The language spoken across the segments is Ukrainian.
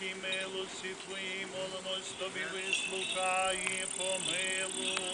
Великій милості Твоїй молимось тобі вислухай і помилуй.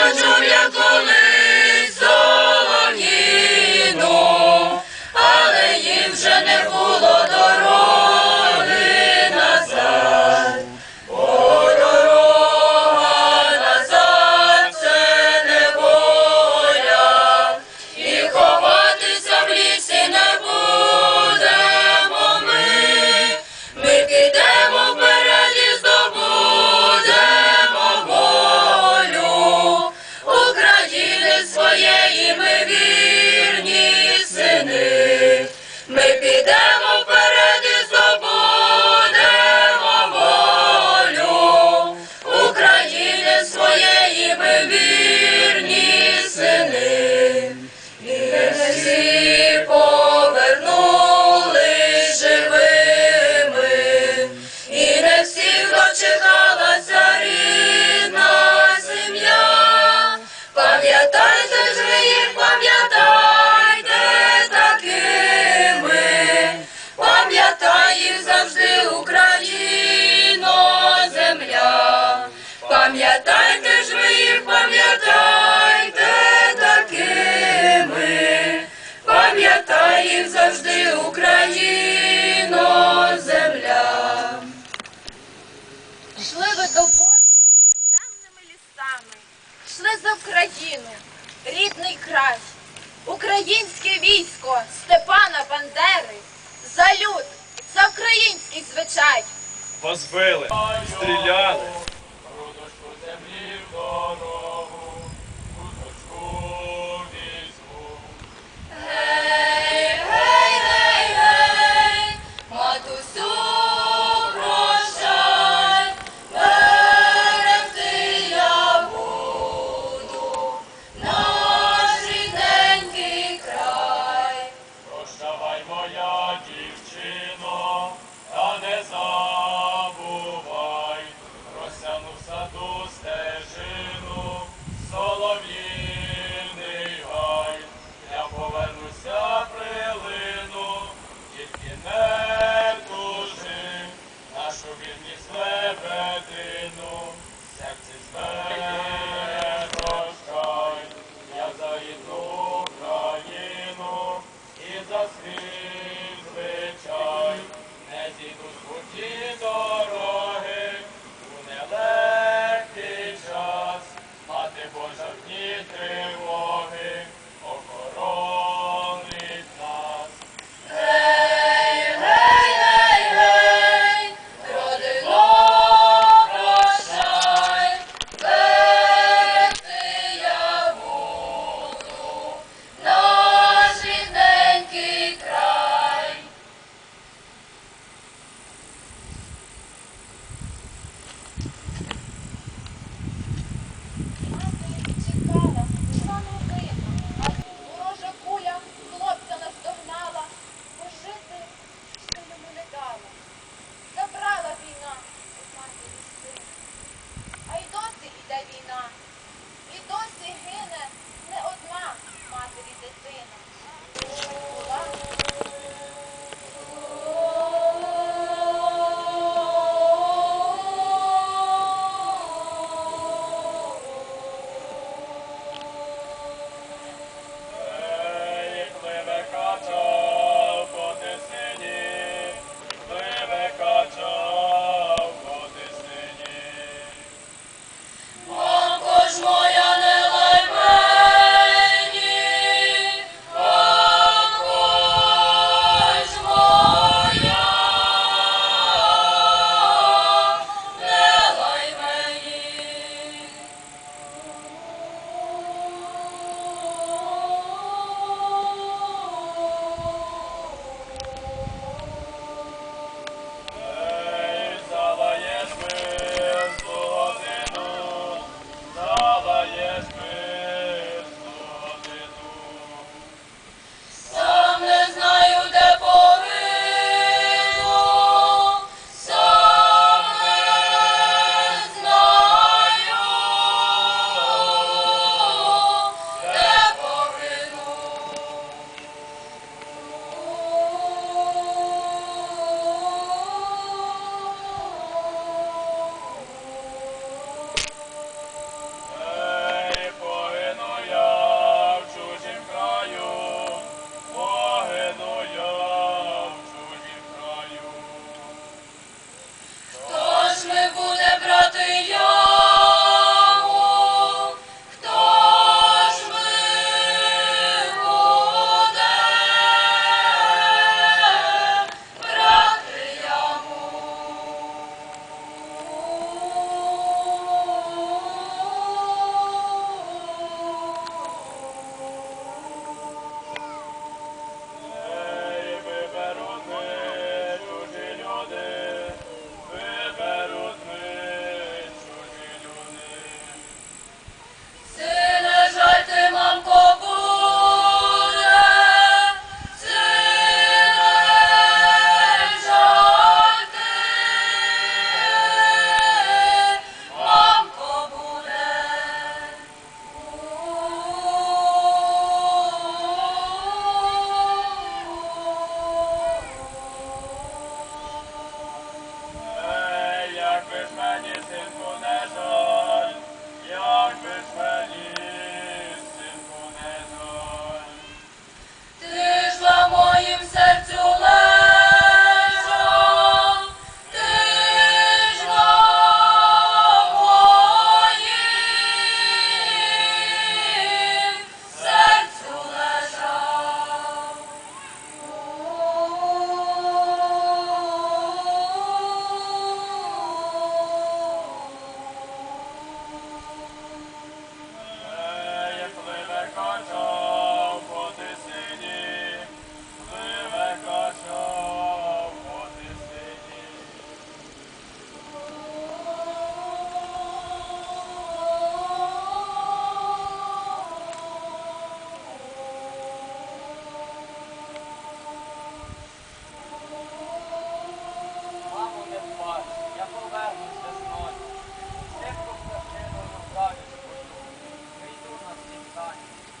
mucha lluvia come. рідний край, українське військо Степана Бандери, за люд, за український звичай. Вас били, стріляли.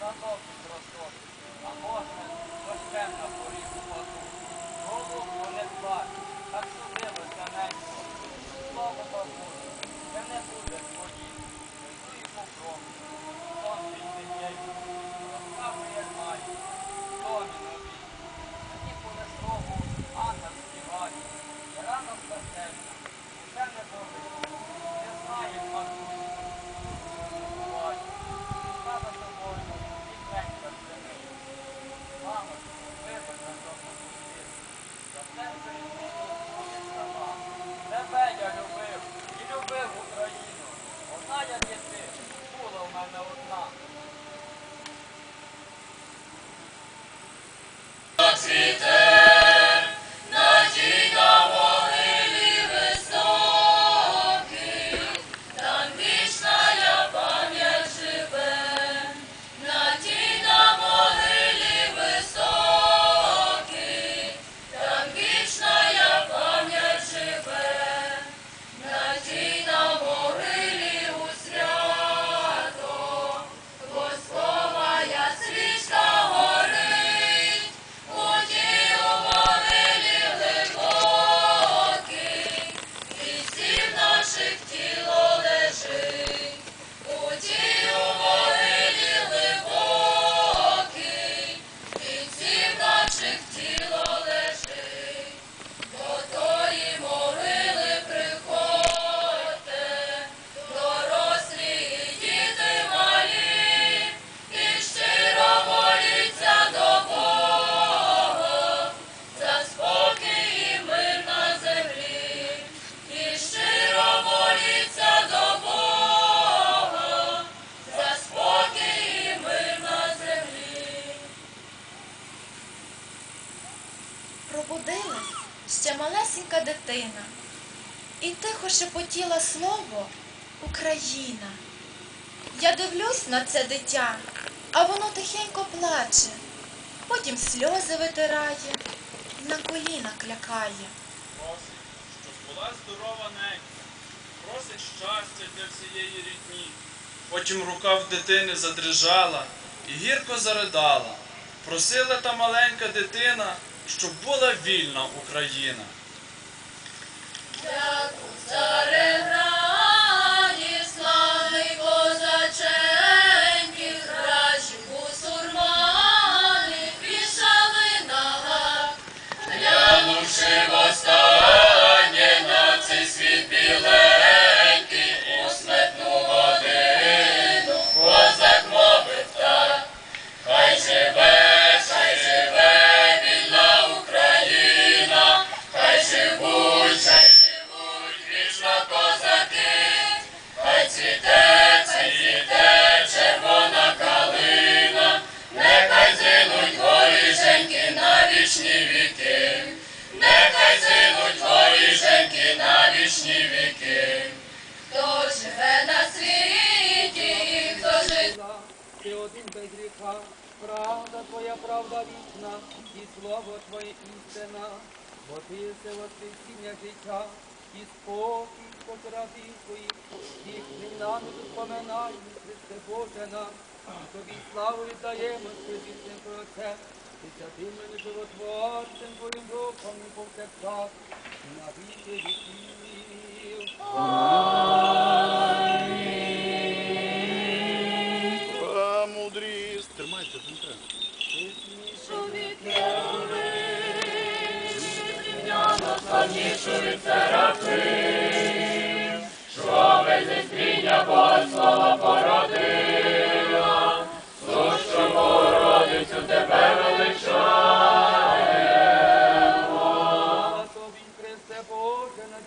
Садовки зростуть, а можна дощем на порі воду. Голову не плачу, так судили заненько. Слово бабусі, не буде твої, Рисує по крові. Дитина. І тихо шепотіла слово Україна. Я дивлюсь на це дитя, а воно тихенько плаче, потім сльози витирає, на коліна клякає. Просить, щоб була здорова ненька. Просить щастя для всієї рідні. Потім рука в дитини задрижала і гірко заридала. Просила та маленька дитина, щоб була вільна Україна. Stop. Без гріха, правда твоя, правда вічна, і слово твоє істина, бо ти все воскресіння життя, і спокій пократи твої, їх нами тут поминай, Христе Боже наш, тобі славу віддаємо, Святим про це, і святим і животворцем Твоїм духом і повсякчас, і на віки віків.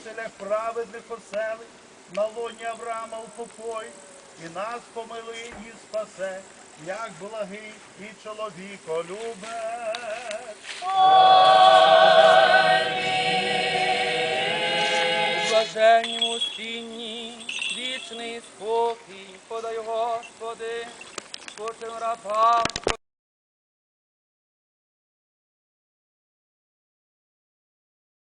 в оселях праведних оселих, на лоні Авраама у покої, і нас помили і спасе, як благий і чоловіко чоловіколюбець. Блаженнім спінні, вічний спокій, подай, Господи, спочим рабам,